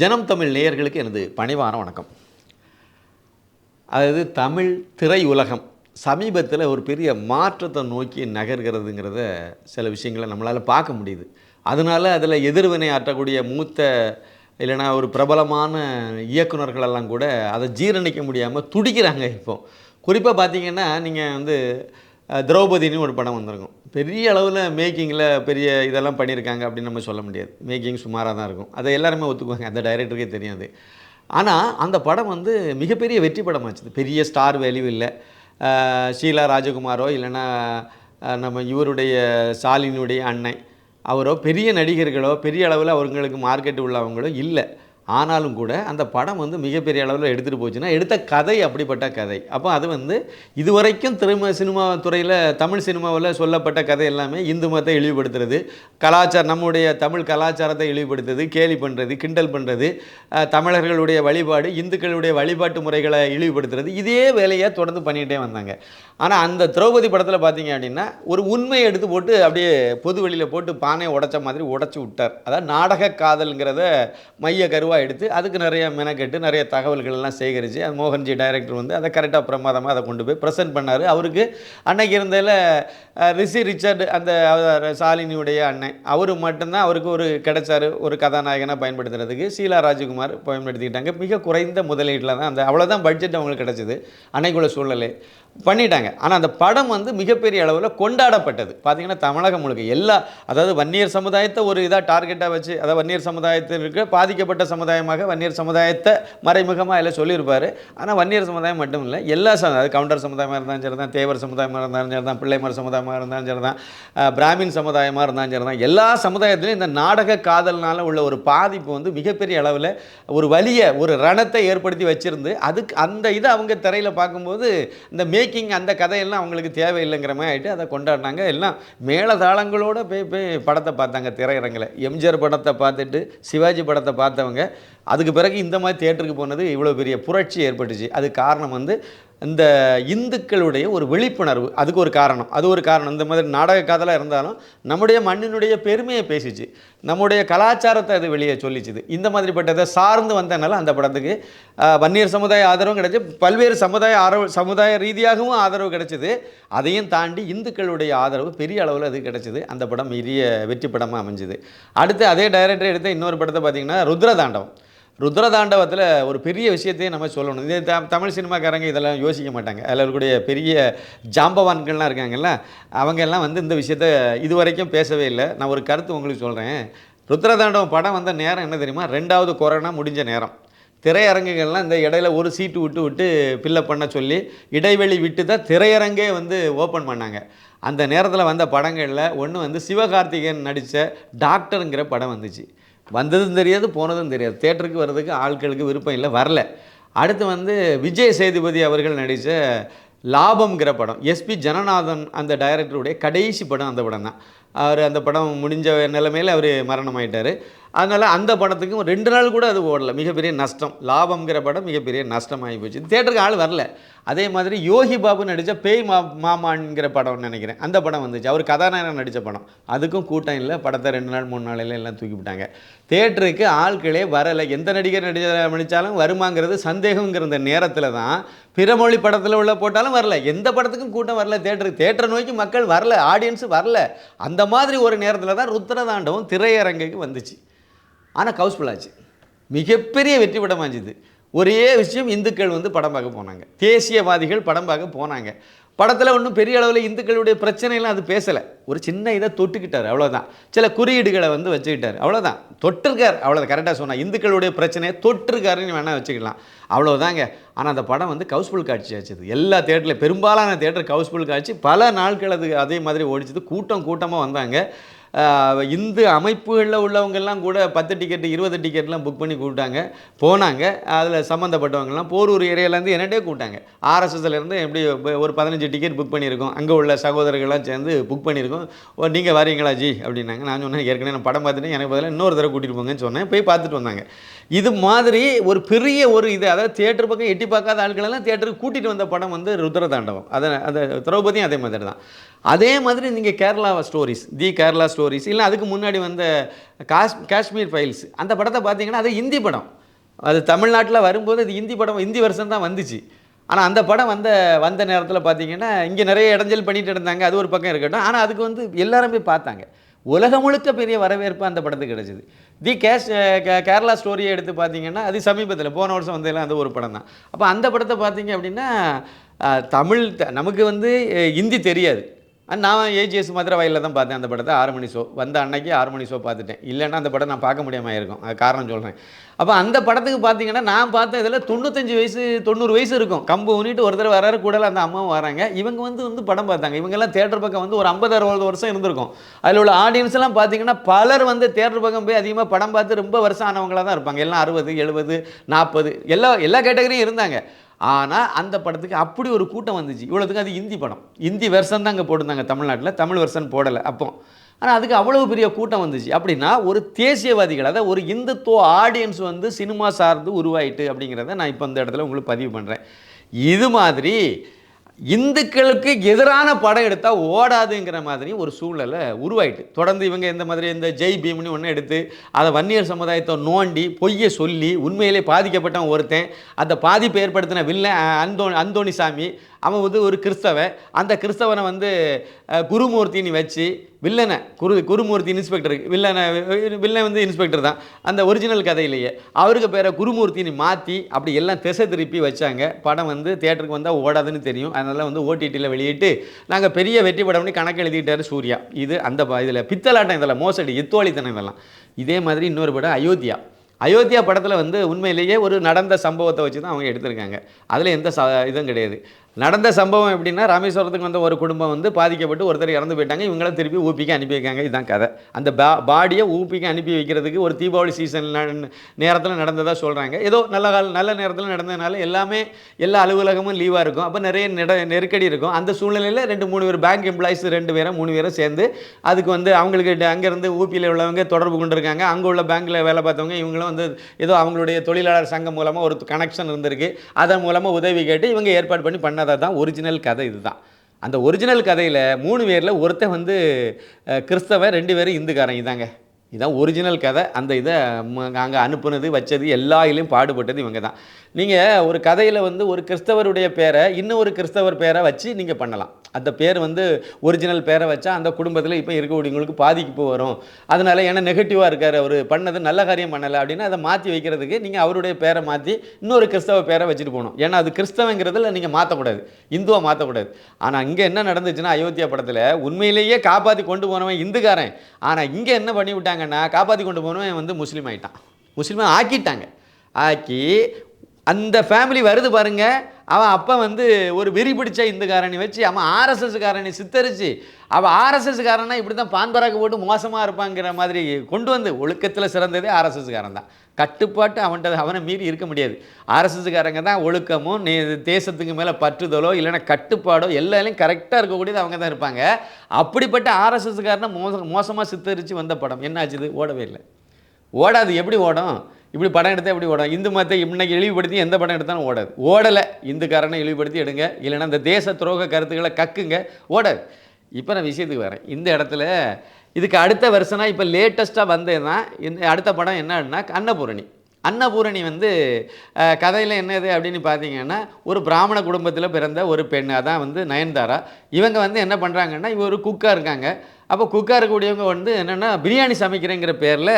ஜனம் தமிழ் நேயர்களுக்கு எனது பணிவான வணக்கம். அதாவது தமிழ் திரையுலகம் சமீபத்தில் ஒரு பெரிய மாற்றத்தை நோக்கி நகர்கிறதுங்கிறத சில விஷயங்களை நம்மளால் பார்க்க முடியுது. அதனால அதில் எதிர்வினை ஆற்றக்கூடிய மூத்த இல்லைன்னா ஒரு பிரபலமான இயக்குனர்கள் எல்லாம் கூட அதை ஜீரணிக்க முடியாமல் துடிக்கிறாங்க இப்போ. குறிப்பாக பார்த்தீங்கன்னா நீங்கள் வந்து திரௌபதினு ஒரு படம் வந்திருக்கும். பெரிய அளவில் மேக்கிங்கில் பெரிய இதெல்லாம் பண்ணியிருக்காங்க அப்படின்னு நம்ம சொல்ல முடியாது. மேக்கிங் சுமாராக தான் இருக்கும். அதை எல்லாருமே ஒத்துக்குவாங்க. அந்த டைரக்டருக்கே தெரியாது. ஆனால் அந்த படம் வந்து மிகப்பெரிய வெற்றி படம் ஆச்சுது. பெரிய ஸ்டார் வேல்யூ இல்லை. ஷீலா ராஜகுமாரோ இல்லைன்னா நம்ம இவருடைய ஸ்டாலினுடைய அன்னை அவரோ பெரிய நடிகர்களோ பெரிய அளவில் அவங்களுக்கு மார்க்கெட் உள்ளவங்களோ இல்லை. ஆனாலும் கூட அந்த படம் வந்து மிகப்பெரிய அளவில் எடுத்துகிட்டு போச்சுன்னா எடுத்த கதை அப்படிப்பட்ட கதை. அப்போ அது வந்து இதுவரைக்கும் திரும்ப சினிமா துறையில் தமிழ் சினிமாவில் சொல்லப்பட்ட கதை எல்லாமே இந்து மதத்தை இழிவுபடுத்துறது கலாச்சாரம் நம்முடைய தமிழ் கலாச்சாரத்தை இழிவுபடுத்துறது கேலி பண்ணுறது கிண்டல் பண்ணுறது தமிழர்களுடைய வழிபாடு இந்துக்களுடைய வழிபாட்டு முறைகளை இழிவுபடுத்துறது இதே வேலையை தொடர்ந்து பண்ணிகிட்டே வந்தாங்க. ஆனால் அந்த திரௌபதி படத்தில் பார்த்தீங்க அப்படின்னா ஒரு உண்மையை எடுத்து போட்டு அப்படியே பொது வெளியில் போட்டு பானையை உடைச்ச மாதிரி உடைச்சி விட்டார். அதாவது நாடக காதல்ங்கிறத மைய கருவாக எடுத்து அதுக்கு நிறைய மெனக்கெட்டு நிறைய தகவல்கள் எல்லாம் சேகரித்து அது மோகன்ஜி டைரக்டர் வந்து அதை கரெக்டாக பிரமாதமாக அதை கொண்டு போய் ப்ரெசென்ட் பண்ணார். அவருக்கு அன்னைக்கு இருந்ததில் ரிஷி ரிச்சர்டு அந்த சாலினியுடைய அண்ணன் அவர் மட்டும்தான் அவருக்கு ஒரு கிடைச்சாரு ஒரு கதாநாயகனாக பயன்படுத்துறதுக்கு. ஷீலா ராஜகுமார் பயன்படுத்திக்கிட்டாங்க. மிக குறைந்த முதலீட்டில் தான் அந்த அவ்வளோதான் பட்ஜெட் அவங்களுக்கு கிடச்சிது அன்னைக்குள்ள சூழ்நிலை. பண்ணிட்டாங்க. ஆனால் அந்த படம் வந்து மிகப்பெரிய அளவில் கொண்டாடப்பட்டது. பார்த்திங்கன்னா தமிழகம் முழுக்க எல்லா அதாவது வன்னியர் சமுதாயத்தை ஒரு இதாக டார்கெட்டாக வச்சு அதாவது வன்னியர் சமுதாயத்திற்கு பாதிக்கப்பட்ட சமுதாயமாக வன்னியர் சமுதாயத்தை மறைமுகமாக எல்லாம் சொல்லியிருப்பார். ஆனால் வன்னியர் சமுதாயம் மட்டும் இல்லை எல்லா சமுதாயம் அது கவுண்டர் சமுதாயமாக இருந்தாலும் சரி தான் தேவர் சமுதாயமாக இருந்தாலும் சரி தான் பிள்ளைமர் சமுதாயமாக இருந்தாலும் சரி தான் பிராமின் சமுதாயமாக இருந்தாலும் சரி தான் எல்லா சமுதாயத்திலையும் இந்த நாடக காதல்னால உள்ள ஒரு பாதிப்பு வந்து மிகப்பெரிய அளவில் ஒரு வலியை ஒரு ரணத்தை ஏற்படுத்தி வச்சிருந்து அதுக்கு அந்த இதை அவங்க திரையில் பார்க்கும்போது இந்த மேக்கிங் அந்த கதையெல்லாம் அவங்களுக்கு தேவையில்லைங்கிற மாதிரி ஆகிட்டு அதை கொண்டாடினாங்க. எல்லாம் மேலதாளங்களோடு போய் போய் படத்தை பார்த்தாங்க திரையரங்கில். எம்ஜிஆர் படத்தை பார்த்துட்டு சிவாஜி படத்தை பார்த்தவங்க. அதுக்கு பிறகு இந்த மாதிரி தேட்டருக்கு போனது இவ்வளோ பெரிய புரட்சி ஏற்பட்டுச்சு. அது காரணம் வந்து இந்த இந்துக்களுடைய ஒரு விழிப்புணர்வு அதுக்கு ஒரு காரணம். அது ஒரு காரணம். இந்த மாதிரி நாடக காதலாக இருந்தாலும் நம்முடைய மண்ணினுடைய பெருமையை பேசிச்சு. நம்முடைய கலாச்சாரத்தை அது வெளியே சொல்லிச்சுது. இந்த மாதிரிப்பட்டதை சார்ந்து வந்தனால அந்த படத்துக்கு வன்னியர் சமுதாய ஆதரவும் கிடைச்சு பல்வேறு சமுதாய ஆதரவு சமுதாய ரீதியாகவும் ஆதரவு கிடைச்சிது. அதையும் தாண்டி இந்துக்களுடைய ஆதரவு பெரிய அளவில் அது கிடைச்சிது. அந்த படம் பெரிய வெற்றி படமாக அமைஞ்சுது. அடுத்து அதே டைரக்டர் எடுத்த இன்னொரு படத்தை பார்த்தீங்கன்னா ருத்ரதாண்டவம். ருத்ரதாண்டவத்தில் ஒரு பெரிய விஷயத்தையும் நம்ம சொல்லணும். இதே த தமிழ் சினிமாக்காரங்க இதெல்லாம் யோசிக்க மாட்டாங்க. அதில் இருக்கக்கூடிய பெரிய ஜாம்பவான்கள்லாம் இருக்காங்கல்ல அவங்க எல்லாம் வந்து இந்த விஷயத்த இது வரைக்கும் பேசவே இல்லை. நான் ஒரு கருத்து உங்களுக்கு சொல்கிறேன் ருத்ரதாண்டவம் படம் வந்த நேரம் என்ன தெரியுமா? ரெண்டாவது கொரோனா முடிஞ்ச நேரம். திரையரங்குகள்லாம் இந்த இடையில ஒரு சீட்டு விட்டு விட்டு பில்லப் பண்ண சொல்லி இடைவெளி விட்டு தான் திரையரங்கே வந்து ஓப்பன் பண்ணாங்க. அந்த நேரத்தில் வந்த படங்களில் ஒன்று வந்து சிவகார்த்திகேயன் நடித்த டாக்டருங்கிற படம் வந்துச்சு. வந்ததும் தெரியாது போனதும் தெரியாது. தேட்டருக்கு வர்றதுக்கு ஆட்களுக்கு விருப்பம் இல்லை வரல. அடுத்து வந்து விஜய் சேதுபதி அவர்கள் நடித்த லாபம்ங்கிற படம். எஸ்பி ஜனநாதன் அந்த டைரக்டருடைய கடைசி படம் அந்த படம் தான் அவர் அந்த படம் முடிஞ்ச நிலைமையில் அவர் மரணம் ஆயிட்டார் அதனால் அந்த படத்துக்கும் ரெண்டு நாள் கூட அது ஓடலை. மிகப்பெரிய நஷ்டம். லாபம்ங்கிற படம் மிகப்பெரிய நஷ்டமாகி போச்சு. தேட்டருக்கு ஆள் வரல. அதே மாதிரி யோகி பாபு நடித்த பேய் மா மாமான்ங்கிற படம்னு நினைக்கிறேன். அந்த படம் வந்துச்சு. அவர் கதாநாயகன் நடித்த படம். அதுக்கும் கூட்டம் இல்லை. படத்தை ரெண்டு நாள் மூணு நாளையில் எல்லாம் தூக்கி விட்டாங்க. தேட்டருக்கு ஆட்களே வரலை. எந்த நடிகர் நடிச்ச நடித்தாலும் வருமாங்கிறது சந்தேகங்கிற இந்த நேரத்தில் தான் பிறமொழி படத்தில் உள்ள போட்டாலும் வரல. எந்த படத்துக்கும் கூட்டம் வரல. தேட்டருக்கு தேட்டரை நோக்கி மக்கள் வரல. ஆடியன்ஸு வரல. அந்த மாதிரி ஒரு நேரத்தில் தான் ருத்ரதாண்டவம் திரையரங்குக்கு வந்துச்சு. ஆனால் ஹவுஸ்ஃபுல் ஆச்சு மிகப்பெரிய வெற்றி படமாக இருந்துச்சு ஒரே விஷயம் இந்துக்கள் வந்து படம் பார்க்க போனாங்க. தேசியவாதிகள் படம் பார்க்க போனாங்க. படத்தில் ஒன்றும் பெரிய அளவில் இந்துக்களுடைய பிரச்சனைலாம் அது பேசலை. ஒரு சின்ன இதை தொட்டுக்கிட்டார் அவ்வளோதான் சில குறியீடுகளை வந்து வச்சுக்கிட்டார் அவ்வளோதான் தொட்டிருக்கார் அவ்வளோதான் கரெக்டாக சொன்னால் இந்துக்களுடைய பிரச்சனையை தொட்டிருக்காருன்னு வேணால் வச்சுக்கலாம். அவ்வளோதாங்க ஆனால் அந்த படம் வந்து ஹவுஸ்ஃபுல் காட்சி ஆச்சுது. எல்லா தேட்டரில் பெரும்பாலான தேட்டர் ஹவுஸ்ஃபுல் காட்சி. பல நாட்கள் அது அதே மாதிரி ஓடிச்சது. கூட்டம் கூட்டமாக வந்தாங்க. இந்து அமைப்புகளில் உள்ளவங்கெல்லாம் கூட பத்து டிக்கெட் இருபது டிக்கெட்லாம் புக் பண்ணி கூப்பிட்டாங்க. போனாங்க. அதில் சம்மந்தப்பட்டவங்கலாம் போரூர் ஏரியாலேருந்து என்னட்டே கூப்பிட்டாங்க. ஆர்எஸ்எஸ்லேருந்து எப்படி ஒரு பதினஞ்சு டிக்கெட் புக் பண்ணியிருக்கோம். அங்கே உள்ள சகோதரர்கள்லாம் சேர்ந்து புக் பண்ணியிருக்கோம். ஓ நீங்கள் வரீங்களா ஜி? அப்படின்னாங்க. நான் சொன்னேன் ஏற்கனவே நான் படம் பார்த்துட்டு எனக்கு பதிலாக இன்னொரு தடவை கூட்டிகிட்டு போங்கன்னு சொன்னேன். போய் பார்த்துட்டு வந்தாங்க. இது மாதிரி ஒரு பெரிய ஒரு இது அதாவது தியேட்டர் பக்கம் எட்டி பார்க்காத ஆட்களெல்லாம் தியேட்டருக்கு கூட்டிகிட்டு வந்த படம் வந்து ருத்ரதாண்டவம். அதை அந்த திரௌபதியும் அதே மாதிரி தான். அதே மாதிரி நீங்கள் Kerala stories the Kerala stories இல்லை அதுக்கு முன்னாடி வந்த காஷ் காஷ்மீர் ஃபைல்ஸ் அந்த படத்தை பார்த்தீங்கன்னா அது ஹிந்தி படம். அது தமிழ்நாட்டில் வரும்போது அது ஹிந்தி படம் ஹிந்தி வருஷம் தான் வந்துச்சு. ஆனால் அந்த படம் வந்த வந்த நேரத்தில் பார்த்தீங்கன்னா இங்கே நிறைய இடைஞ்சல் பண்ணிட்டு இருந்தாங்க அது ஒரு பக்கம் இருக்கட்டும். ஆனால் அதுக்கு வந்து எல்லாரும் போய் பார்த்தாங்க. உலகம் முழுக்க பெரிய வரவேற்பு அந்த படத்துக்கு கிடச்சிது. தி கேஷ் கேரளா ஸ்டோரியை எடுத்து பார்த்தீங்கன்னா அது சமீபத்தில் போன வருஷம் வந்ததில்ல அந்த ஒரு படம் தான். அப்போ அந்த படத்தை பார்த்தீங்க அப்படின்னா தமிழ் நமக்கு வந்து ஹிந்தி தெரியாது. நான் ஏஜிஎஸ் மதுரை வயலில் தான் பார்த்தேன் அந்த படத்தை ஆறு மணி ஷோ. வந்த அன்னைக்கு ஆறு மணி ஷோ பார்த்துட்டேன். இல்லைன்னா அந்த படம் நான் பார்க்க முடியாமல் இருக்கும் அது காரணம் சொல்கிறேன் அப்போ அந்த படத்துக்கு பார்த்தீங்கன்னா நான் பார்த்த இதில் தொண்ணூத்தஞ்சு வயசு தொண்ணூறு வயசு இருக்கும். கம்பு ஊனிட்டு ஒரு தடவை வராரு கூட அந்த அம்மாவும் வராங்க. இவங்க வந்து வந்து படம் பார்த்தாங்க. இவங்கெல்லாம் தேட்டர் பக்கம் வந்து ஒரு ஐம்பது அறுபது வருஷம் இருந்திருக்கும். அதில் உள்ள ஆடியன்ஸ்லாம் பார்த்தீங்கன்னா பலர் வந்து தேட்டர் பக்கம் போய் அதிகமாக படம் பார்த்து ரொம்ப வருஷம் ஆனவங்களாக தான் இருப்பாங்க. எல்லாம் அறுபது எழுபது நாற்பது எல்லா எல்லா கேட்டகரியும் இருந்தாங்க. ஆனால் அந்த படத்துக்கு அப்படி ஒரு கூட்டம் வந்துச்சு. இவ்வளோத்துக்கு அது ஹிந்தி படம். ஹிந்தி வெர்ஷன் தான் அங்கே போட்டிருந்தாங்க தமிழ்நாட்டில். தமிழ் வெர்ஷன் போடலை அப்போ. ஆனால் அதுக்கு அவ்வளோ பெரிய கூட்டம் வந்துச்சு. அப்படின்னா ஒரு தேசியவாதிகள் அதாவது ஒரு இந்துத்துவ ஆடியன்ஸ் வந்து சினிமா சார்ந்து உருவாயிட்டு அப்படிங்கிறத நான் இப்போ இந்த இடத்துல உங்களுக்கு பதிவு பண்ணுறேன் இது மாதிரி இந்துக்களுக்கு எதிரான படம் எடுத்தால் ஓடாதுங்கிற மாதிரி ஒரு சூழ்நிலை உருவாயிட்டு. தொடர்ந்து இவங்க இந்த மாதிரி இந்த ஜெய் பீம்னு ஒன்று எடுத்து அதை வன்னியர் சமுதாயத்தை நோண்டி பொய்யை சொல்லி உண்மையிலே பாதிக்கப்பட்டவன் ஒருத்தன் அந்த பாதிப்பை ஏற்படுத்தின வில்ல அஹ், அந்தோ அந்தோணிசாமி அவன் வந்து ஒரு கிறிஸ்தவன். அந்த கிறிஸ்தவனை வந்து குருமூர்த்தின்னு வச்சு வில்லனை குரு குருமூர்த்தி இன்ஸ்பெக்டர் வில்லனை வில்லன் வந்து இன்ஸ்பெக்டர் தான். அந்த ஒரிஜினல் கதையிலேயே. அவருக்கு பேரை குருமூர்த்தின்னு மாற்றி அப்படி எல்லாம் திசை திருப்பி வச்சாங்க. படம் வந்து தேட்டருக்கு வந்தால் ஓடாதுன்னு தெரியும். அதனால் வந்து ஓடிடியில் வெளியிட்டு நாங்கள் பெரிய வெற்றி படம்னு கணக்கு எழுதிட்டாரு சூர்யா. இது அந்த இதில் பித்தலாட்டம் இதெல்லாம் மோசடி எத்தோழித்தனம் இதெல்லாம். இதே மாதிரி இன்னொரு படம் அயோத்தியா. அயோத்தியா படத்தில் வந்து உண்மையிலேயே ஒரு நடந்த சம்பவத்தை வச்சு தான் அவங்க எடுத்திருக்காங்க. அதில் எந்த ச இதுவும் கிடையாது. நடந்த சம்பவம் எப்படின்னா ராமேஸ்வரத்துக்கு வந்த ஒரு குடும்பம் வந்து பாதிக்கப்பட்டு ஒருத்தர் இறந்து போயிட்டாங்க. இவங்களாம் திருப்பி ஊப்பிக்கு அனுப்பி வைக்காங்க. இதுதான் கதை. அந்த பா பாடியை ஊப்பிக்கு அனுப்பி வைக்கிறதுக்கு ஒரு தீபாவளி சீசன் நேரத்தில் நடந்ததாக சொல்கிறாங்க ஏதோ நல்ல கால நல்ல நேரத்தில் நடந்ததுனால எல்லாமே எல்லா அலுவலகமும் லீவாக இருக்கும். அப்போ நிறைய நெட நெருக்கடி இருக்கும். அந்த சூழ்நிலையில் ரெண்டு மூணு பேர் பேங்க் எம்ப்ளாயிஸ் ரெண்டு பேரும் மூணு பேரும் சேர்ந்து அதுக்கு வந்து அவங்களுக்கு அங்கேருந்து ஊபியில் உள்ளவங்க தொடர்பு கொண்டிருக்காங்க. அங்கே உள்ள பேங்க்கில் வேலை பார்த்தவங்க இவங்களும் வந்து ஏதோ அவங்களுடைய தொழிலாளர் சங்கம் மூலமாக ஒரு கனெக்ஷன் இருந்திருக்கு. அதன் மூலமாக உதவி கேட்டு இவங்க ஏற்பாடு பண்ணி பண்ண பண்ணதை தான் ஒரிஜினல் கதை இதுதான். அந்த ஒரிஜினல் கதையில் மூணு பேரில் ஒருத்தன் வந்து கிறிஸ்தவன் ரெண்டு பேரும் இந்துக்காரன் இதாங்க. இதான் ஒரிஜினல் கதை. அந்த இதை அங்கே அனுப்புனது வச்சது எல்லா இதுலையும் பாடுபட்டது இவங்க தான். நீங்கள் ஒரு கதையில் வந்து ஒரு கிறிஸ்தவருடைய பேரை இன்னும் ஒரு கிறிஸ்தவர் பேரை வச்சு நீங்கள் பண்ணலாம். அந்த பேர் வந்து ஒரிஜினல் பேரை வச்சா அந்த குடும்பத்தில் இப்போ இருக்கக்கூடியவங்களுக்கு பாதிக்கு வரும். அதனால் ஏன்னா நெகட்டிவாக இருக்கார் அவர் பண்ணது நல்ல காரியம் பண்ணலை அப்படின்னா அதை மாற்றி வைக்கிறதுக்கு நீங்கள் அவருடைய பேரை மாற்றி இன்னொரு கிறிஸ்தவ பேரை வச்சுட்டு போகணும். ஏன்னா அது கிறிஸ்தவங்கிறதுல நீங்கள் மாற்றக்கூடாது இந்துவை மாற்றக்கூடாது ஆனால் இங்கே என்ன நடந்துச்சுன்னா அயோத்தியா படத்தில் உண்மையிலேயே காப்பாற்றி கொண்டு போனவன் இந்துக்காரன். ஆனால் இங்கே என்ன பண்ணி விட்டாங்கன்னா காப்பாற்றி கொண்டு போனவன் வந்து முஸ்லீம் ஆயிட்டான். முஸ்லீமாக ஆக்கிட்டாங்க. ஆக்கி அந்த ஃபேமிலி வருது பாருங்க. அவன் அப்போ வந்து ஒரு வெறி பிடிச்ச இந்துக்காரனை வச்சு அவன் ஆர்எஸ்எஸ்காரனை சித்தரிச்சு அவள் ஆர்எஸ்எஸ்காரனா இப்படி தான் பான்பராக்கு போட்டு மோசமாக இருப்பாங்கிற மாதிரி கொண்டு வந்து ஒழுக்கத்தில் சிறந்ததே ஆர்எஸ்எஸ்காரன் தான். கட்டுப்பாட்டு அவன்கிட்ட அவனை மீறி இருக்க முடியாது. ஆர்எஸ்எஸ்காரங்க தான் ஒழுக்கமும் நே தேசத்துக்கு மேலே பற்றுதலோ இல்லைன்னா கட்டுப்பாடோ எல்லாத்தையும் கரெக்டாக இருக்கக்கூடியது அவங்க தான் இருப்பாங்க. அப்படிப்பட்ட ஆர்எஸ்எஸ்காரனை மோச மோசமாக சித்தரித்து வந்த படம். என்னாச்சுது ஓடவே இல்லை. ஓடாது எப்படி ஓடும்? இப்படி படம் எடுத்தால் எப்படி ஓடும்? இந்து மதத்தை இன்னைக்கு இழிவுபடுத்தி எந்த படம் எடுத்தாலும் ஓடாது. ஓடலை. இந்துக்காரனை இழிவுபடுத்தி எடுங்க. இல்லைன்னா இந்த தேச துரோக கருத்துக்களை கக்குங்க. ஓடாது. இப்போ நான் விஷயத்துக்கு வரேன். இந்த இடத்துல இதுக்கு அடுத்த வருஷம்னா இப்போ லேட்டஸ்ட்டாக வந்ததுன்னா இந்த அடுத்த படம் என்னன்னா அன்னபூரணி. அன்னபூரணி வந்து கதையில் என்னது அப்படின்னு பார்த்தீங்கன்னா ஒரு பிராமண குடும்பத்தில் பிறந்த ஒரு பெண் அதான் வந்து நயன்தாரா. இவங்க வந்து என்ன பண்ணுறாங்கன்னா இவ ஒரு குக்காக இருக்காங்க. அப்போ குக்காக இருக்கக்கூடியவங்க வந்து என்னென்னா பிரியாணி சமைக்கிறேங்கிற பேரில்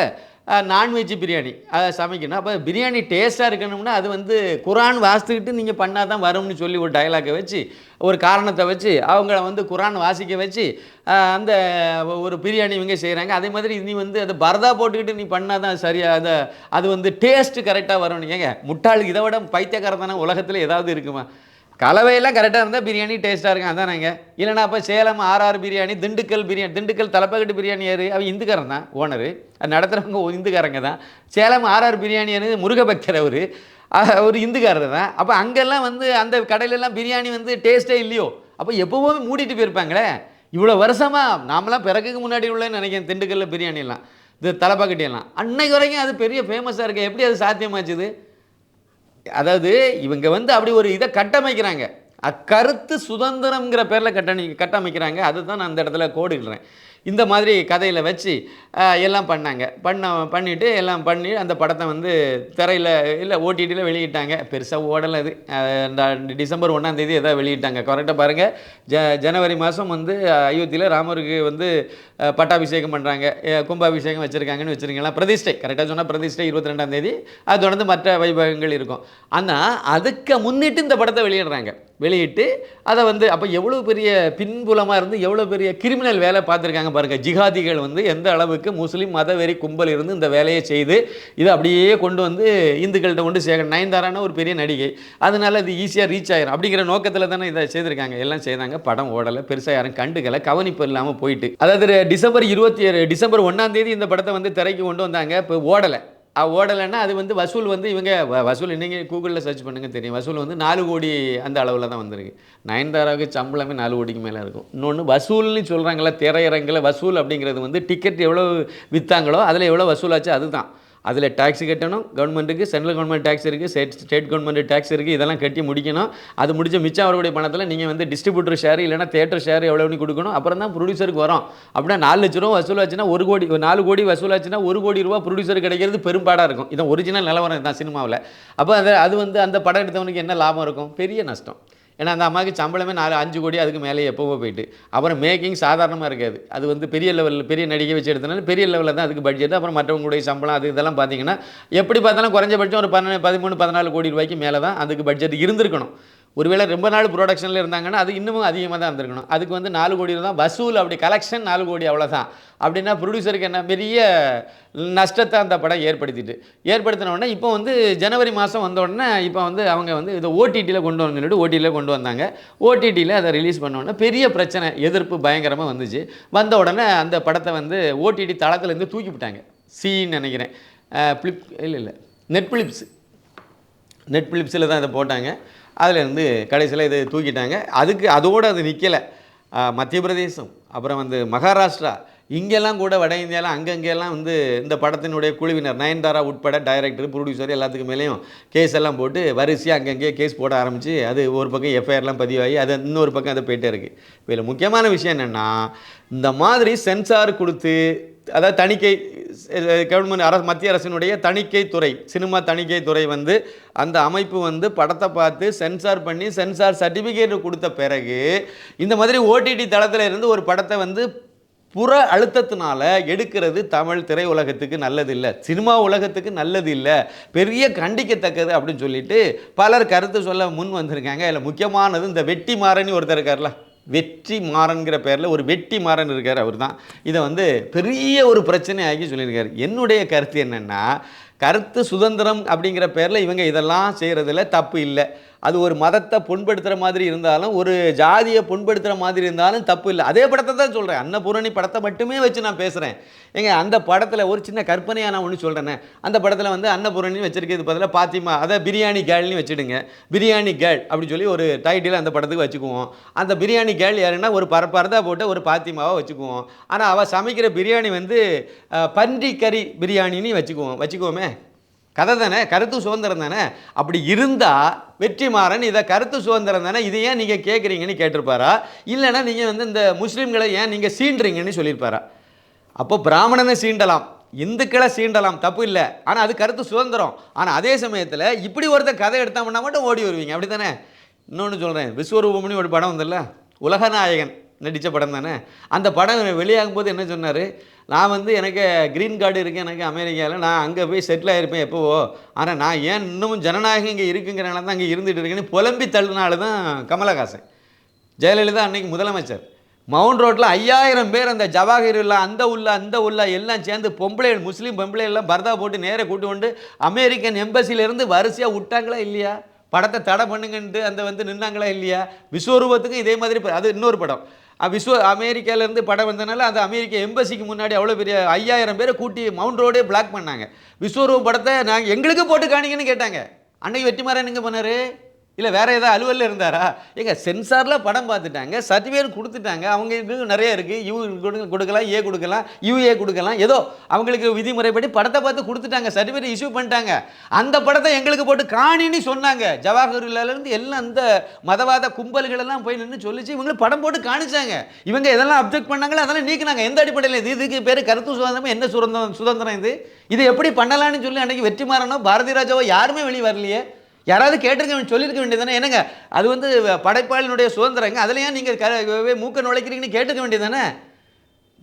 நான்வெஜ் பிரியாணி. அதை சமைக்கணும். அப்போ பிரியாணி டேஸ்ட்டாக இருக்கணும்னா அது வந்து குரான் வாசித்துக்கிட்டு நீங்கள் பண்ணால் தான் வரும்னு சொல்லி ஒரு டயலாக்கை வச்சு ஒரு காரணத்தை வச்சு அவங்கள வந்து குரான் வாசிக்க வச்சு அந்த ஒரு பிரியாணி இவங்க செய்கிறாங்க அதே மாதிரி நீ வந்து அதை பரதா போட்டுக்கிட்டு நீ பண்ணால் தான் சரியாக அதை அது வந்து டேஸ்ட்டு கரெக்டாக வரும் ஏங்க முட்டாளுக்கு இதை விட பைத்தியக்காரத்தான உலகத்தில் ஏதாவது இருக்குமா? கலவையெல்லாம் கரெக்டாக இருந்தால் பிரியாணி டேஸ்ட்டாக இருக்கும் அதானங்க இல்லைனா அப்போ சேலம் ஆர்ஆர் பிரியாணி திண்டுக்கல் பிரியாணி திண்டுக்கல் தலைப்பக்கட்டு பிரியாணி யார்? அவன் இந்துக்காரன் தான் ஓனரு அது நடத்துகிறவங்க இந்துக்காரங்க தான். சேலம் ஆர்ஆர் பிரியாணி யாரு முருகபக்தர் அவர். ஒரு இந்துக்காரர் தான். அப்போ அங்கெல்லாம் வந்து அந்த கடையிலெல்லாம் பிரியாணி வந்து டேஸ்ட்டே இல்லையோ? அப்போ எப்போவுமே மூடிட்டு போயிருப்பாங்களே. இவ்வளோ வருஷமாக நாமெல்லாம் பிறகுக்கு முன்னாடி உள்ளேன்னு நினைக்கிறேன் திண்டுக்கல்ல பிரியாணிலாம் இது தலைப்பாக்கட்டியெல்லாம் அன்னைக்கு வரைக்கும் அது பெரிய ஃபேமஸாக இருக்குது எப்படி அது சாத்தியமாச்சுது? அதாவது இவங்க வந்து அப்படி ஒரு இதை கட்டமைக்கிறாங்க. அக்கருத்து சுதந்திரம்ங்கிற பேரில் கட்டணி கட்டமைக்கிறாங்க. அதுதான் நான் அந்த இடத்துல கோடுகிறேன் இந்த மாதிரி கதையில் வச்சு எல்லாம் பண்ணாங்க. பண்ண பண்ணிவிட்டு எல்லாம் பண்ணி அந்த படத்தை வந்து திரையில் இல்லை ஓடிடியில் வெளியிட்டாங்க. பெருசாக ஓடலை அது. அந்த டிசம்பர் ஒன்றாந்தேதி எதாவது வெளியிட்டாங்க. கரெக்டாக பாருங்கள் ஜ ஜனவரி மாதம் வந்து அயோத்தியில் ராமருக்கு வந்து பட்டாபிஷேகம் பண்ணுறாங்க கும்பாபிஷேகம் வச்சுருக்காங்கன்னு வச்சுருங்களா பிரதிஷ்டை. கரெக்டாக சொன்னால் பிரதிஷ்டை இருபத்தி ரெண்டாம் தேதி. அது தொடர்ந்து மற்ற வைபவங்கள் இருக்கும். ஆனால் அதுக்கு முன்னிட்டு இந்த படத்தை வெளியிடுறாங்க. வெளியிட்டு அதை வந்து அப்போ எவ்வளோ பெரிய பின்புலமாக இருந்து எவ்வளோ பெரிய கிரிமினல் வேலை பார்த்துருக்காங்க பாருங்கள் ஜிகாதிகள் வந்து எந்த அளவுக்கு முஸ்லீம் மதவெறி கும்பல் இருந்து இந்த வேலையை செய்து இதை அப்படியே கொண்டு வந்து இந்துக்கள்கிட்ட கொண்டு சேர்க்க நயன்தாரான ஒரு பெரிய நடிகை. அதனால் இது ஈஸியாக ரீச் ஆயிரும். அப்படிங்கிற நோக்கத்தில் தானே இதை செய்திருக்காங்க. எல்லாம் செய்தாங்க படம் ஓடலை. பெருசாக யாரும் கண்டுக்கலை. கவனிப்பு இல்லாமல் போயிட்டு. அதாவது டிசம்பர் இருபத்தி ஏழு டிசம்பர் ஒன்றாம் தேதி இந்த படத்தை வந்து திரைக்கு கொண்டு வந்தாங்க. இப்போ ஓடலை. ஓடலைன்னா அது வந்து வசூல் வந்து இவங்க வ- வசூல் நீங்கள் கூகுளில் சர்ச் பண்ணுங்க தெரியும். வசூல் வந்து நாலு கோடி அந்த அளவில் தான் வந்திருக்கு. நயன்தாராவுக்கு சம்பளமே நாலு கோடிக்கு மேலே இருக்கும். இன்னொன்று வசூல்னு சொல்கிறாங்களே திரையரங்கில் வசூல் அப்படிங்கிறது வந்து டிக்கெட் எவ்வளோ விற்றாங்களோ அதில் எவ்வளோ வசூலாச்சு அதுதான். அதில் டேக்ஸ் கட்டணும் கவர்மெண்ட்டுக்கு சென்ட்ரல் கவர்மெண்ட் டேக்ஸ் இருக்குது ஸ்டேட் ஸ்டேட் கவர்மெண்ட் டேக்ஸ் இருக்குது இதெல்லாம் கட்டி முடிக்கணும். அது முடிச்ச மிச்சம் அவருடைய பணத்தில் நீங்கள் வந்து டிஸ்ட்ரிபியூட்டர் ஷேர் இல்லைனா தேட்டர் ஷேர் எவ்வளோன்னு கொடுக்கணும். அப்புறம் தான் ப்ரொடியூசருக்கு வரும். அப்படின்னா நாலு லட்ச ரூபா வசூலாச்சுன்னா ஒரு கோடி ஒரு நாலு கோடி வசூலாச்சுன்னா ஒரு கோடி ரூபா ப்ரொடியூசர் கிடைக்கிறது பெரும்பாடாக இருக்கும். இதான் ஒரிஜினல் நிலவரம் தான் சினிமாவில். அப்போ அது அது வந்து அந்த படம் எடுத்தவனுக்கு என்ன லாபம் இருக்கும்? பெரிய நஷ்டம். ஏன்னா அந்த அம்மாவுக்கு சம்பளமே நாலு அஞ்சு கோடி அதுக்கு மேலே எப்போவோ போயிட்டு. அப்புறம் மேக்கிங் சாதாரணமாக இருக்காது. அது வந்து பெரிய லெவலில் பெரிய நடிகை வச்சு எடுத்தனால பெரிய லெவலில் தான் அதுக்கு பட்ஜெட் அப்புறம் மற்றவங்களுடைய சம்பளம் அது இதெல்லாம் பார்த்தீங்கன்னா எப்படி பார்த்தாலும் குறைஞ்சபட்சம் ஒரு பன்னெண்டு பதிமூணு பதினாலு கோடி ரூபாய்க்கு மேலே தான் அதுக்கு பட்ஜெட் இருந்திருக்கணும். ஒருவேளை ரொம்ப நாள் ப்ரொடக்ஷனில் இருந்தாங்கன்னா அது இன்னமும் அதிகமாக தான் இருந்திருக்கணும். அதுக்கு வந்து நாலு கோடி தான் வசூல் அப்படி கலெக்ஷன் நாலு கோடி அவ்வளோதான் அப்படின்னா ப்ரொடியூசருக்கு என்ன பெரிய நஷ்டத்தை அந்த படம் ஏற்படுத்திட்டு. ஏற்படுத்தின உடனே இப்போ வந்து ஜனவரி மாதம் வந்த உடனே இப்போ வந்து அவங்க வந்து இதை ஓடிடியில் கொண்டு வந்து சொல்லிட்டு ஓடிடியில் கொண்டு வந்தாங்க. ஓடிடியில் அதை ரிலீஸ் பண்ண உடனே பெரிய பிரச்சனை எதிர்ப்பு பயங்கரமாக வந்துச்சு. வந்த உடனே அந்த படத்தை வந்து ஓடிடி தளத்துலேருந்து தூக்கி விட்டாங்க. சின்னு நினைக்கிறேன். ஃப்ளிப் இல்லை இல்லை. நெட்ஃப்ளிப்ஸ் நெட்ஃப்ளிப்ஸில் தான் இதை போட்டாங்க. அதுலேருந்து கடைசியில் இதை தூக்கிட்டாங்க. அதுக்கு அதோடு அது நிற்கலை. மத்திய பிரதேசம் அப்புறம் வந்து மகாராஷ்டிரா இங்கெல்லாம் கூட வட இந்தியாவில் அங்கங்கெல்லாம் வந்து இந்த படத்தினுடைய குழுவினர் நயன்தாரா உட்பட டைரக்டர் ப்ரொடியூசர் எல்லாத்துக்கு மேலேயும் கேஸ் எல்லாம் போட்டு வரிசையாக அங்கங்கே கேஸ் போட ஆரம்பித்து அது ஒரு பக்கம் எஃப்ஐஆர்லாம் பதிவாகி அது இன்னொரு பக்கம் அது போயிட்டே இருக்குது இதில் முக்கியமான விஷயம் என்னென்னா இந்த மாதிரி சென்சார் கொடுத்து அதாவது தணிக்கை கவர்மெண்ட் அரசு மத்திய அரசினுடைய தணிக்கை துறை சினிமா தணிக்கை துறை வந்து அந்த அமைப்பு வந்து படத்தை பார்த்து சென்சார் பண்ணி சென்சார் சர்டிஃபிகேட் கொடுத்த பிறகு இந்த மாதிரி ஓடிடி தளத்தில் இருந்து ஒரு படத்தை வந்து புற அழுத்தத்தினால எடுக்கிறது தமிழ் திரையுலகத்துக்கு நல்லது இல்லை சினிமா உலகத்துக்கு நல்லது இல்லை பெரிய கண்டிக்கத்தக்கது அப்படின்னு சொல்லிட்டு பலர் கருத்து சொல்ல முன் வந்திருக்காங்க. இதில் முக்கியமானது இந்த வெட்டி மாறன்னு ஒருத்தர் இருக்கார்ல. வெற்றி மாறன்கிற பேரில் ஒரு வெட்டி மாறன் இருக்கார் அவர் தான் இதை வந்து பெரிய ஒரு பிரச்சனையாகி சொல்லியிருக்காரு. என்னுடைய கருத்து என்னென்னா கருத்து சுதந்திரம் அப்படிங்கிற பேரில் இவங்க இதெல்லாம் செய்கிறதுல தப்பு இல்லை. அது ஒரு மதத்தை புண்படுத்துகிற மாதிரி இருந்தாலும் ஒரு ஜாதியை புண்படுத்துகிற மாதிரி இருந்தாலும் தப்பு இல்லை. அதே படத்தை தான் சொல்கிறேன் அன்னபூரணி படத்தை மட்டுமே வச்சு நான் பேசுகிறேன் ஏங்க அந்த படத்தில் ஒரு சின்ன கற்பனையாக நான் ஒன்று சொல்கிறேனே அந்த படத்தில் வந்து அன்னபூரணி வச்சுருக்கிறது பதிலாக பாத்திமா அதை பிரியாணி கேர்ள்னு வச்சுடுங்க. பிரியாணி கேர்ள் அப்படின்னு சொல்லி ஒரு டைட்டில் அந்த படத்துக்கு வச்சுக்குவோம். அந்த பிரியாணி கேர்ள் யாருன்னா ஒரு பர போட்டு ஒரு பாத்திமாவை வச்சுக்குவோம். ஆனால் அவள் சமைக்கிற பிரியாணி வந்து பன்றி கறி பிரியாணின்னு வச்சுக்குவோம். வச்சுக்குவோமே. கதை தானே? கருத்து சுதந்திரம் தானே? அப்படி இருந்தால் வெற்றிமாறன் இதை கருத்து சுதந்திரம் தானே? இதை ஏன் நீங்கள் கேட்குறீங்கன்னு கேட்டிருப்பாரா? இல்லைன்னா நீங்கள் வந்து இந்த முஸ்லீம்களை ஏன் நீங்கள் சீண்டுறீங்கன்னு சொல்லியிருப்பாரா? அப்போ பிராமணனை சீண்டலாம் இந்துக்களை சீண்டலாம் தப்பு இல்லை. ஆனால் அது கருத்து சுதந்திரம். ஆனால் அதே சமயத்தில் இப்படி ஒருத்த கதை எடுத்தோம்னா மட்டும் ஓடி வருவீங்க. அப்படி தானே? இன்னொன்று சொல்கிறேன் விஸ்வரூபம்னு ஒரு படம் வந்துல்ல உலகநாயகன் நடித்த படம் தானே? அந்த படம் வெளியாகும் போது என்ன சொன்னார்? நான் வந்து எனக்கு க்ரீன் கார்டு இருக்குது எனக்கு அமெரிக்காவில் நான் அங்கே போய் செட்டில் ஆகிருப்பேன் எப்போவோ. ஆனால் நான் ஏன் இன்னமும் ஜனநாயகம் இங்கே இருக்குங்கிறனால தான் அங்கே இருந்துகிட்டு இருக்கேன்னு புலம்பி தள்ளினால தான் கமலஹாசன். ஜெயலலிதா அன்னைக்கு முதலமைச்சர். மவுண்ட் ரோட்டில் ஐயாயிரம் பேர் அந்த ஜவாஹர் உல்லா அந்த உல்லா அந்த உல்லா எல்லாம் சேர்ந்து பொம்பளை முஸ்லீம் பொம்பளை எல்லாம் பர்தா போட்டு நேராக கூட்டு கொண்டு அமெரிக்கன் எம்பசிலேருந்து வரிசையாக விட்டாங்களா இல்லையா? படத்தை தடை பண்ணுங்கன்ட்டு அந்த வந்து நின்னாங்களா இல்லையா? விஸ்வரூபத்துக்கும் இதே மாதிரி அது இன்னொரு படம். விஸ்வ அமெரிக்காலேருந்து படம் வந்ததுனால அந்த அமெரிக்க எம்பசிக்கு முன்னாடி அவ்வளோ பெரிய ஐயாயிரம் பேரை கூட்டி மவுண்ட் ரோடே பிளாக் பண்ணாங்க. விஸ்வரூபம் படத்தை நாங்கள் எங்களுக்கு போட்டு காணிங்கன்னு கேட்டாங்க. அன்னைக்கு வெற்றிமாறன் எங்கே பண்ணார் இல்லை வேறு ஏதாவது அலுவலில் இருந்தாரா? ஏங்க சென்சாரில் படம் பார்த்துட்டாங்க சர்டிஃபிகேட் கொடுத்துட்டாங்க. அவங்க இதுக்கு நிறைய இருக்குது யூ கொடு- கொடுக்கலாம் ஏ கொடுக்கலாம் யூஏ கொடுக்கலாம். ஏதோ அவங்களுக்கு விதிமுறைப்படி படத்தை பார்த்து கொடுத்துட்டாங்க சர்டிஃபிகேட் இஷ்யூ பண்ணிட்டாங்க. அந்த படத்தை எங்களுக்கு போட்டு காணின்னு சொன்னாங்க. ஜவஹர்லாலேருந்து எல்லாம் அந்த மதவாத கும்பல்களெல்லாம் போய் நின்று சொல்லிச்சு. இவங்களும் படம் போட்டு காணிச்சாங்க. இவங்க எதெல்லாம் அப்ஜெக்ட் பண்ணாங்களோ அதெல்லாம் நீக்கினாங்க. எந்த அடிப்படையில் இது? இதுக்கு பேர் கருத்து சுதந்திரம்? என்ன சுதந்திரம் சுதந்திரம் இது? இது எப்படி பண்ணலான்னு சொல்லி அன்றைக்கி வெற்றிமாறனோ பாரதி ராஜாவோ யாருமே வெளியே வரலையே. யாராவது கேட்டிருக்க வேண்டிய- சொல்லியிருக்க வேண்டியதானே என்னங்க? அது வந்து படைப்பாளினுடைய சுதந்திரங்க அதில் ஏன் நீங்கள் க மூக்க நுழைக்கிறீங்கன்னு கேட்டுக்க வேண்டியதானே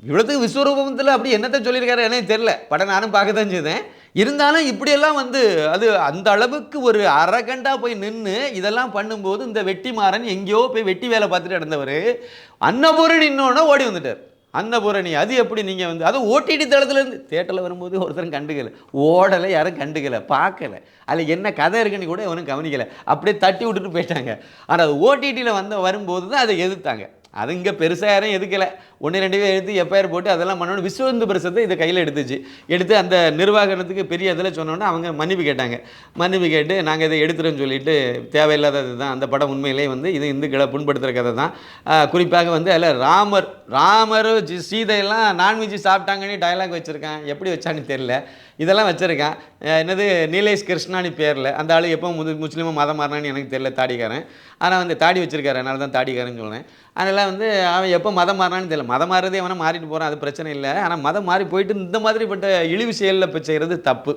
இவ்வளோத்துக்கு விஸ்வரூபத்தில் அப்படி என்னத்தை சொல்லியிருக்காரு எனக்கு தெரில படம் நானும் பார்க்க தான் செய்தேன். இருந்தாலும் இப்படியெல்லாம் வந்து அது அந்த அளவுக்கு ஒரு அரகண்டா போய் நின்று இதெல்லாம் பண்ணும்போது இந்த வெட்டிமாறன் எங்கேயோ போய் வெட்டி வேலை பார்த்துட்டு நடந்தவர். அன்னபூரணி இன்னொன்று ஓடி வந்துட்டார். அன்னபூரணி அது எப்படி நீங்கள் வந்து அதுவும் ஓடிடி தளத்துலேருந்து தேட்டரில் வரும்போது ஒருத்தரும் கண்டுக்கலை. ஓடலை யாரும் கண்டுக்கலை பார்க்கல. அதில் என்ன கதை இருக்குன்னு கூட ஒன்றும் கவனிக்கலை. அப்படியே தட்டி விட்டுட்டு போயிட்டாங்க. ஆனால் அது ஓடிடியில் வந்த வரும்போது தான் அதை எதிர்த்தாங்க. அது இங்கே பெருசாக யாரும் எதுக்கலை. ஒன்று ரெண்டு பேர் எடுத்து எஃப்ஐஆர் போட்டு அதெல்லாம் பண்ணணும் விஸ்வ இந்து பரிசத்தை இதை கையில் எடுத்துச்சு. எடுத்து அந்த நிர்வாகத்துக்கு பெரிய இதில் சொன்னோன்னே அவங்க மன்னிப்பு கேட்டாங்க. மன்னிப்பு கேட்டு நாங்கள் இதை எடுத்துகிறோன்னு சொல்லிட்டு தேவையில்லாதது தான். அந்த படம் உண்மையிலேயே வந்து இது இந்துக்களை புண்படுத்துகிற கதை தான். குறிப்பாக வந்து அதில் ராமர் ராமர் ஜி- சீதையெல்லாம் நான்வெஜ் சாப்பிட்டாங்கன்னு டைலாக் வச்சுருக்கான். எப்படி வச்சான்னு தெரில இதெல்லாம் வச்சுருக்கேன். என்னது நீலேஷ் கிருஷ்ணானி பேரில். அந்த ஆள் எப்போ முது முஸ்லீமாக மதம் மாறினான்னு எனக்கு தெரியல தாடிக்காரன். ஆனால் வந்து தாடி வச்சுருக்காரு அதனால தான் தாடிக்காரன்னு சொல்கிறேன் அதனால் வந்து அவன் எப்போ மதம் மாறினான்னு தெரியல. மதம் மாறுறதே அவனை மாறிட்டு போகிறான் அது பிரச்சனை இல்லை. ஆனால் மதம் மாறி போயிட்டு இந்த மாதிரிப்பட்ட இழிவு செயலில் இப்போ செய்கிறது தப்பு.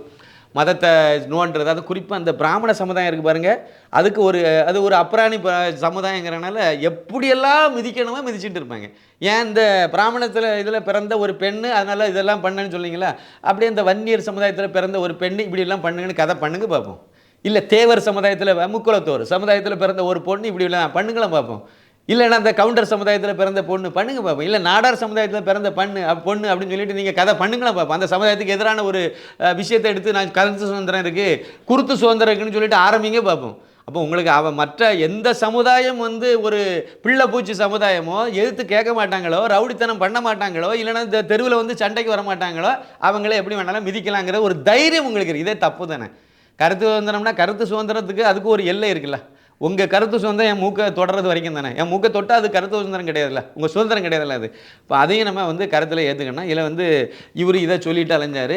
மதத்தை நோன்றது. அது குறிப்பாக அந்த பிராமண சமுதாயம் இருக்குது பாருங்கள் அதுக்கு ஒரு அது ஒரு அப்ராணி ப- சமுதாயங்கிறனால எப்படியெல்லாம் மிதிக்கணுமோ மிதிச்சுட்டு இருப்பாங்க. ஏன் இந்த பிராமணத்தில் இதில் பிறந்த ஒரு பெண்ணு அதனால் இதெல்லாம் பண்ணுன்னு சொன்னீங்களா அப்படியே இந்த வன்னியர் சமுதாயத்தில் பிறந்த ஒரு பெண்ணு இப்படியெல்லாம் பண்ணுங்கன்னு கதை பண்ணுங்க பார்ப்போம் இல்லை தேவர் சமுதாயத்தில் முக்குளத்தோர் சமுதாயத்தில் பிறந்த ஒரு பொண்ணு இப்படி எல்லாம் பார்ப்போம் இல்லைன்னா அந்த கவுண்டர் சமுதாயத்தில் பிறந்த பொண்ணு பண்ணுங்க பார்ப்போம் இல்லை நாடார் சமுதாயத்தில் பிறந்த பண்ணு பொண்ணு அப்படின்னு சொல்லிட்டு நீங்கள் கதை பண்ணுங்களா பார்ப்போம் அந்த சமுதாயத்துக்கு எதிரான ஒரு விஷயத்தை எடுத்து நான் கருத்து சுதந்திரம் இருக்குது குருத்து சுதந்திரம் இருக்குன்னு சொல்லிட்டு ஆரம்பிங்க பார்ப்போம் அப்போ உங்களுக்கு அவன் மற்ற எந்த சமுதாயம் வந்து ஒரு பிள்ளை பூச்சி சமுதாயமோ எதிர்த்து கேட்க மாட்டாங்களோ ரவுடித்தனம் பண்ண மாட்டாங்களோ இல்லைன்னா இந்த தெருவில் வந்து சண்டைக்கு வர மாட்டாங்களோ அவங்களே எப்படி வேணாலும் மிதிக்கலாங்கிற ஒரு தைரியம் உங்களுக்கு இதே தப்பு தானே. கருத்து சுதந்திரம்னா கருத்து சுதந்திரத்துக்கு அதுக்கு ஒரு எல்லை இருக்குல்ல. உங்கள் கருத்து சுதந்திரம் என் மூக்கை தொடர்றது வரைக்கும் தானே? என் மூக்கை தொட்டால் அது கருத்து சுதந்திரம் கிடையாதுல்ல. உங்கள் சுதந்திரம் கிடையாதுல்ல அது. இப்போ அதையும் நம்ம வந்து கருத்தில் ஏற்றுக்கணும் இதில் வந்து இவர் இதை சொல்லிட்டு அலைஞ்சாரு.